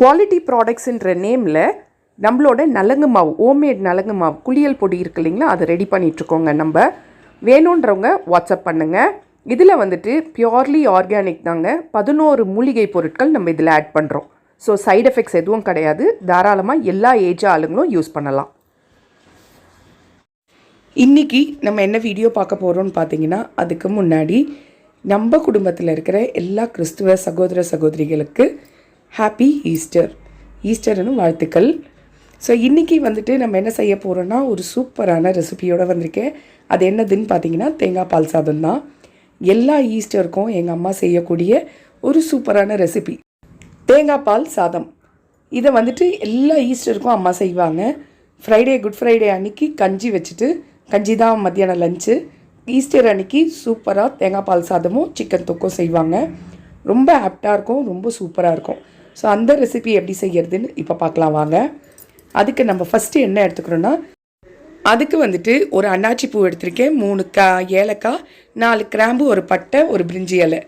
Quality ப்ராடக்ட்ஸுன்ற நேமில் நம்மளோட நலங்கு மாவு ஹோம்மேட் நலங்கு மாவு குளியல் பொடி இருக்கு இல்லைங்களா? அதை ரெடி பண்ணிகிட்ருக்கோங்க நம்ம. வேணுன்றவங்க வாட்ஸ்அப் பண்ணுங்கள் இதில் வந்துட்டு பியோர்லி ஆர்கானிக் தாங்க. பதினோரு மூலிகை பொருட்கள் நம்ம இதில் ஆட் பண்ணுறோம் ஸோ சைட் எஃபெக்ட்ஸ் எதுவும் கிடையாது. தாராளமாக எல்லா ஏஜ் ஆளுங்களும் யூஸ் பண்ணலாம். இன்றைக்கி நம்ம என்ன வீடியோ பார்க்க போகிறோம்னு பார்த்தீங்கன்னா அதுக்கு முன்னாடி நம்ம குடும்பத்தில் இருக்கிற எல்லா கிறிஸ்துவ சகோதர சகோதரிகளுக்கு ஹாப்பி ஈஸ்டர் ஈஸ்டர்னு வாழ்த்துக்கள். ஸோ இன்றைக்கி வந்துட்டு நம்ம என்ன செய்ய போகிறோன்னா ஒரு சூப்பரான ரெசிபியோடு வந்திருக்கேன். அது என்னதுன்னு பார்த்தீங்கன்னா தேங்காய் பால் சாதம் தான். எல்லா ஈஸ்டருக்கும் எங்கள் அம்மா செய்யக்கூடிய ஒரு சூப்பரான ரெசிபி தேங்காய் பால் சாதம். இதை வந்துட்டு எல்லா ஈஸ்டருக்கும் அம்மா செய்வாங்க. ஃப்ரைடே குட் ஃப்ரைடே அன்னைக்கு கஞ்சி வச்சுட்டு கஞ்சி தான் மத்தியானம் லஞ்சு ஈஸ்டர் அன்னைக்கு சூப்பராக தேங்காய் பால் சாதமும் சிக்கன் தொக்கும் செய்வாங்க. ரொம்ப ஆப்டாக இருக்கும் ரொம்ப சூப்பராக இருக்கும். ஸோ அந்த ரெசிபி எப்படி செய்கிறதுன்னு இப்போ பார்க்கலாம் வாங்க. அதுக்கு நம்ம ஃபஸ்ட்டு என்ன எடுத்துக்கிறோன்னா அதுக்கு வந்துட்டு ஒரு அன்னாச்சி பூ எடுத்திருக்கேன். மூணு கா ஏலக்காய் நாலு கிராம்பு ஒரு பட்டை ஒரு பிரிஞ்சி இலை.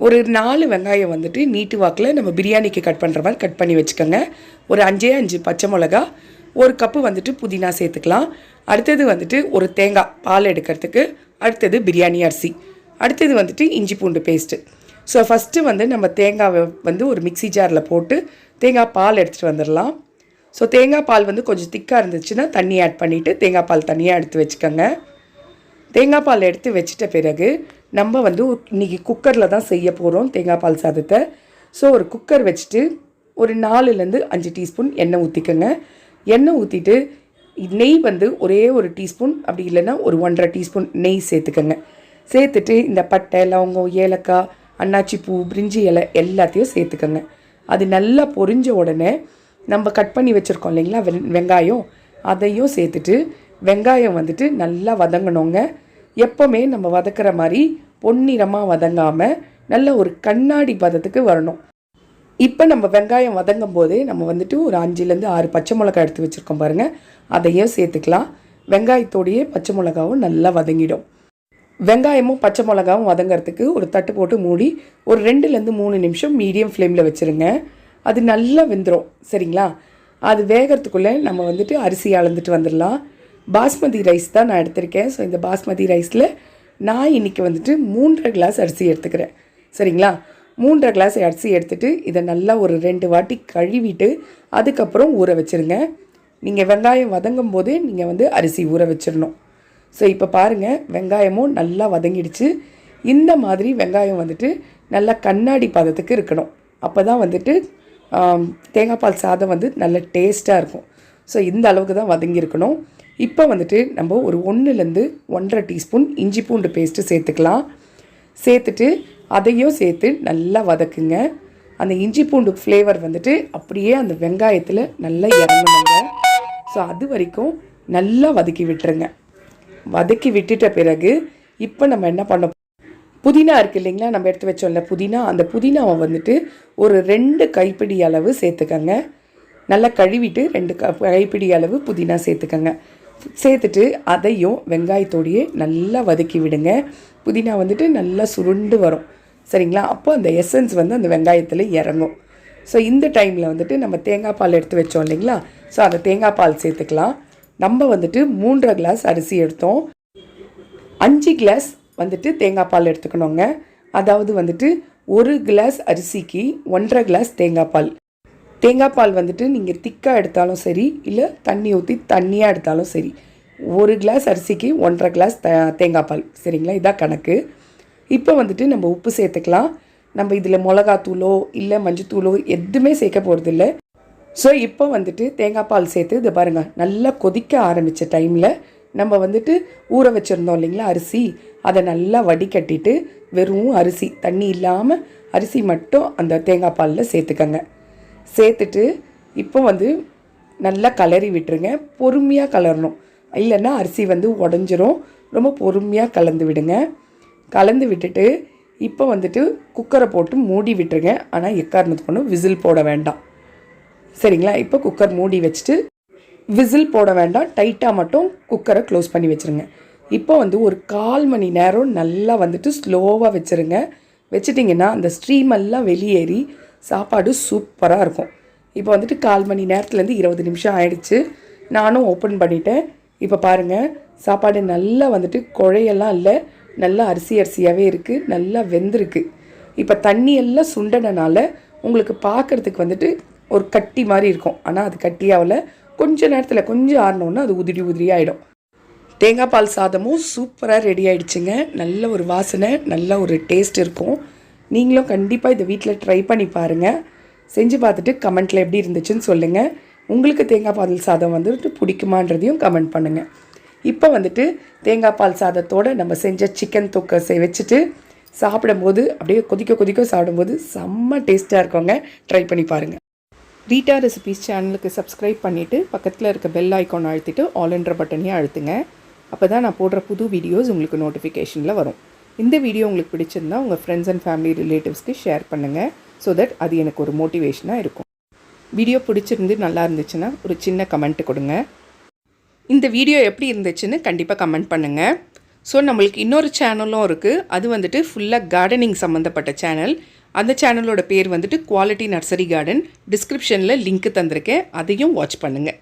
ஒரு நாலு வெங்காயம் வந்துட்டு நீட்டு வாக்கில் நம்ம பிரியாணிக்கு கட் பண்ணுற மாதிரி கட் பண்ணி வச்சுக்கோங்க. ஒரு அஞ்சே அஞ்சு பச்சை மிளகா ஒரு கப்பு வந்துட்டு புதினா சேர்த்துக்கலாம். அடுத்தது வந்துட்டு ஒரு தேங்காய் பால் எடுக்கிறதுக்கு. அடுத்தது பிரியாணி அரிசி. அடுத்தது வந்துட்டு இஞ்சி பூண்டு பேஸ்ட்டு ஸோ ஃபஸ்ட்டு வந்து நம்ம தேங்காவை வந்து ஒரு மிக்ஸி ஜாரில் போட்டு தேங்காய் பால் எடுத்துகிட்டு வந்துடலாம். ஸோ தேங்காய் பால் வந்து கொஞ்சம் திக்காக இருந்துச்சுன்னா தண்ணி ஆட் பண்ணிவிட்டு தேங்காய் பால் தனியாக எடுத்து வச்சுக்கோங்க. தேங்காய் பால் எடுத்து வச்சிட்ட பிறகு நம்ம வந்து இன்றைக்கி குக்கரில் தான் செய்ய போகிறோம் தேங்காய் பால் சாதத்தை. ஸோ ஒரு குக்கர் வச்சுட்டு ஒரு நாலுலேருந்து அஞ்சு டீஸ்பூன் எண்ணெய் ஊற்றிக்கோங்க எண்ணெய் ஊற்றிட்டு நெய் வந்து ஒரே ஒரு டீஸ்பூன் அப்படி இல்லைன்னா ஒரு ஒன்றரை டீஸ்பூன் நெய் சேர்த்துக்கோங்க. சேர்த்துட்டு இந்த பட்டை லவங்கம் ஏலக்காய் அன்னாச்சி பூ பிரிஞ்சி இலை எல்லாத்தையும் சேர்த்துக்கோங்க. அது நல்லா பொரிஞ்ச உடனே நம்ம கட் பண்ணி வச்சுருக்கோம் இல்லைங்களா வெ வெங்காயம். அதையும் சேர்த்துட்டு வெங்காயம் வந்துட்டு நல்லா வதங்கணுங்க. எப்போவுமே நம்ம வதக்கிற மாதிரி பொன்னிறமாக வதங்காமல் நல்ல ஒரு கண்ணாடி பதத்துக்கு வரணும். இப்போ நம்ம வெங்காயம் வதங்கும் போதே நம்ம வந்துட்டு ஒரு அஞ்சுலேருந்து ஆறு பச்சை மிளகாய் எடுத்து வச்சுருக்கோம் பாருங்கள் அதையும் சேர்த்துக்கலாம். வெங்காயத்தோடையே பச்சை மிளகாவும் நல்லா வதங்கிடும். வெங்காயமும் பச்சை மிளகாவும் வதங்கிறதுக்கு ஒரு தட்டு போட்டு மூடி ஒரு ரெண்டுலேருந்து மூணு நிமிஷம் மீடியம் ஃப்ளேமில் வச்சுருங்க. அது நல்லா வெந்துடும் சரிங்களா? அது வேகிறதுக்குள்ளே நம்ம வந்துட்டு அரிசி அளந்துட்டு வந்துடலாம். பாஸ்மதி ரைஸ் தான் நான் எடுத்திருக்கேன். ஸோ இந்த பாஸ்மதி ரைஸில் நான் இன்றைக்கி வந்துட்டு மூன்றரை கிளாஸ் அரிசி எடுத்துக்கிறேன். சரிங்களா? மூன்றரை கிளாஸ் அரிசி எடுத்துகிட்டு இதை நல்லா ஒரு ரெண்டு வாட்டி கழுவிட்டு அதுக்கப்புறம் ஊற வச்சுருங்க. நீங்கள் வெங்காயம் வதங்கும் போதே நீங்கள் வந்து அரிசி ஊற வச்சிடணும் ஸோ இப்போ பாருங்கள் வெங்காயமும் நல்லா வதங்கிடுச்சு. இந்த மாதிரி வெங்காயம் வந்துட்டு நல்லா கண்ணாடி பதத்துக்கு இருக்கணும். அப்போ தான் வந்துட்டு தேங்காய் பால் சாதம் வந்து நல்ல டேஸ்ட்டாக இருக்கும். ஸோ இந்த அளவுக்கு தான் வதங்கியிருக்கணும். இப்போ வந்துட்டு நம்ம ஒரு ஒன்றுலேருந்து ஒன்றரை டீஸ்பூன் இஞ்சி பூண்டு பேஸ்ட்டு சேர்த்துக்கலாம். சேர்த்துட்டு அதையும் சேர்த்து நல்லா வதக்குங்க. அந்த இஞ்சி பூண்டு ஃப்ளேவர் வந்துட்டு அப்படியே அந்த வெங்காயத்தில் நல்லா இறங்கணுங்க. ஸோ அது வரைக்கும் நல்லா வதக்கி விட்டுருங்க. வதக்கி விட்டுட்ட பிறகு இப்போ நம்ம என்ன பண்ண புதினா இருக்குது இல்லைங்களா? நம்ம எடுத்து வச்சோம்ல புதினா. அந்த புதினாவை வந்துட்டு ஒரு ரெண்டு கைப்பிடி அளவு சேர்த்துக்கங்க. நல்லா கழுவிட்டு ரெண்டு க கைப்பிடி அளவு புதினா சேர்த்துக்கங்க. சேர்த்துட்டு அதையும் வெங்காயத்தோடையே நல்லா வதக்கி விடுங்க. புதினா வந்துட்டு நல்லா சுருண்டு வரும். சரிங்களா? அப்போ அந்த எசன்ஸ் வந்து அந்த வெங்காயத்தில் இறங்கும். ஸோ இந்த டைமில் வந்துட்டு நம்ம தேங்காய் பால் எடுத்து வச்சோம் இல்லைங்களா? ஸோ அந்த தேங்காய் பால் சேர்த்துக்கலாம். நம்ம வந்துட்டு மூன்றரை கிளாஸ் அரிசி எடுத்தோம். அஞ்சு கிளாஸ் வந்துட்டு தேங்காய் பால் எடுத்துக்கணுங்க. அதாவது வந்துட்டு ஒரு கிளாஸ் அரிசிக்கு ஒன்றரை கிளாஸ் தேங்காய் பால். தேங்காய் பால் வந்துட்டு நீங்கள் திக்காக எடுத்தாலும் சரி இல்லை தண்ணி ஊற்றி தண்ணியாக எடுத்தாலும் சரி ஒரு கிளாஸ் அரிசிக்கு ஒன்றரை கிளாஸ் த தேங்காய் பால். சரிங்களா? இதான் கணக்கு. இப்போ வந்துட்டு நம்ம உப்பு சேர்த்துக்கலாம். நம்ம இதில் மிளகாத்தூளோ இல்லை மஞ்சத்தூளோ எதுவுமே சேர்க்க போகிறதில்ல ஸோ இப்போ வந்துட்டு தேங்காய் பால் சேர்த்து இதை பாருங்கள் நல்லா கொதிக்க ஆரம்பித்த டைமில் நம்ம வந்துட்டு ஊற வச்சுருந்தோம் இல்லைங்களா அரிசி. அதை நல்லா வடிகட்டிட்டு வெறும் அரிசி தண்ணி இல்லாமல் அரிசி மட்டும் அந்த தேங்காய் பாலில் சேர்த்துக்கங்க. சேர்த்துட்டு இப்போ வந்து நல்லா கலரி விட்டுருங்க. பொறுமையாக கலரணும். இல்லைன்னா அரிசி வந்து உடஞ்சிரும். ரொம்ப பொறுமையாக கலந்து விடுங்க. கலந்து விட்டுட்டு இப்போ வந்துட்டு குக்கரை போட்டு மூடி விட்டுருங்க. ஆனால் எக்காரணத்துக்கு ஒன்றும் விசில் போட வேண்டாம். சரிங்களா? இப்போ குக்கர் மூடி வச்சுட்டு விசில் போட வேண்டாம். டைட்டாக மட்டும் குக்கரை க்ளோஸ் பண்ணி வச்சுருங்க. இப்போ வந்து ஒரு கால் மணி நேரம் நல்லா வந்துட்டு ஸ்லோவாக வச்சுருங்க. வச்சிட்டிங்கன்னா அந்த ஸ்ட்ரீம் எல்லாம் வெளியேறி சாப்பாடு சூப்பராக இருக்கும். இப்போ வந்துட்டு கால் மணி நேரத்துலேருந்து இருபது நிமிஷம் ஆயிடுச்சு. நானும் ஓப்பன் பண்ணிட்டேன். இப்போ பாருங்கள் சாப்பாடு நல்லா வந்துட்டு குழையெல்லாம் இல்லை. நல்லா அரிசி அரிசியாகவே இருக்குது நல்லா வெந்திருக்கு. இப்போ தண்ணியெல்லாம் சுண்டனால உங்களுக்கு பார்க்குறதுக்கு வந்துட்டு ஒரு கட்டி மாதிரி இருக்கும். ஆனால் அது கட்டியாவில் கொஞ்ச நேரத்தில் கொஞ்சம் ஆறினோன்னா அது உதிரி உதிரி ஆகிடும் தேங்காய் பால் சாதமும் சூப்பராக ரெடி ஆகிடுச்சுங்க நல்ல ஒரு வாசனை நல்ல ஒரு டேஸ்ட் இருக்கும். நீங்களும் கண்டிப்பாக இதை வீட்டில் ட்ரை பண்ணி பாருங்கள் செஞ்சு பார்த்துட்டு கமெண்ட்டில் எப்படி இருந்துச்சுன்னு சொல்லுங்கள் உங்களுக்கு தேங்காய் பால் சாதம் வந்துட்டு பிடிக்குமான்றதையும் கமெண்ட் பண்ணுங்கள் இப்போ வந்துட்டு தேங்காய் பால் சாதத்தோடு நம்ம செஞ்ச சிக்கன் தொக்கை வச்சுட்டு சாப்பிடும்போது அப்படியே கொதிக்க கொதிக்க சாப்பிடும்போது செம்ம டேஸ்ட்டாக இருக்கவங்க ட்ரை பண்ணி பாருங்கள் ரீட்டா ரெசிபீஸ் சேனலுக்கு சப்ஸ்கிரைப் பண்ணிவிட்டு பக்கத்தில் இருக்க பெல் ஐக்கான் அழுத்திட்டு ஆல் என்ற பட்டனையும் அழுத்துங்க. அப்போ தான் நான் போடுற புது வீடியோஸ் உங்களுக்கு நோட்டிஃபிகேஷனில் வரும். இந்த வீடியோ உங்களுக்கு பிடிச்சிருந்தா உங்கள் ஃப்ரெண்ட்ஸ் அண்ட் ஃபேமிலி ரிலேட்டிவ்ஸ்க்கு ஷேர் பண்ணுங்கள் ஸோ தட் அது எனக்கு ஒரு மோட்டிவேஷனாக இருக்கும். வீடியோ பிடிச்சிருந்து நல்லா இருந்துச்சுன்னா ஒரு சின்ன கமெண்ட் கொடுங்க. இந்த வீடியோ எப்படி இருந்துச்சுன்னு கண்டிப்பாக கமெண்ட் பண்ணுங்கள் ஸோ நம்மளுக்கு இன்னொரு சேனலும் இருக்குது அது வந்துட்டு ஃபுல்லாக கார்டனிங் சம்மந்தப்பட்ட சேனல் அந்த சேனலோட பேர் வந்துட்டு குவாலிட்டி நர்சரி கார்டன் டிஸ்கிரிப்ஷனில் லிங்க் தந்திருக்கேன். அதையும் வாட்ச் பண்ணுங்கள்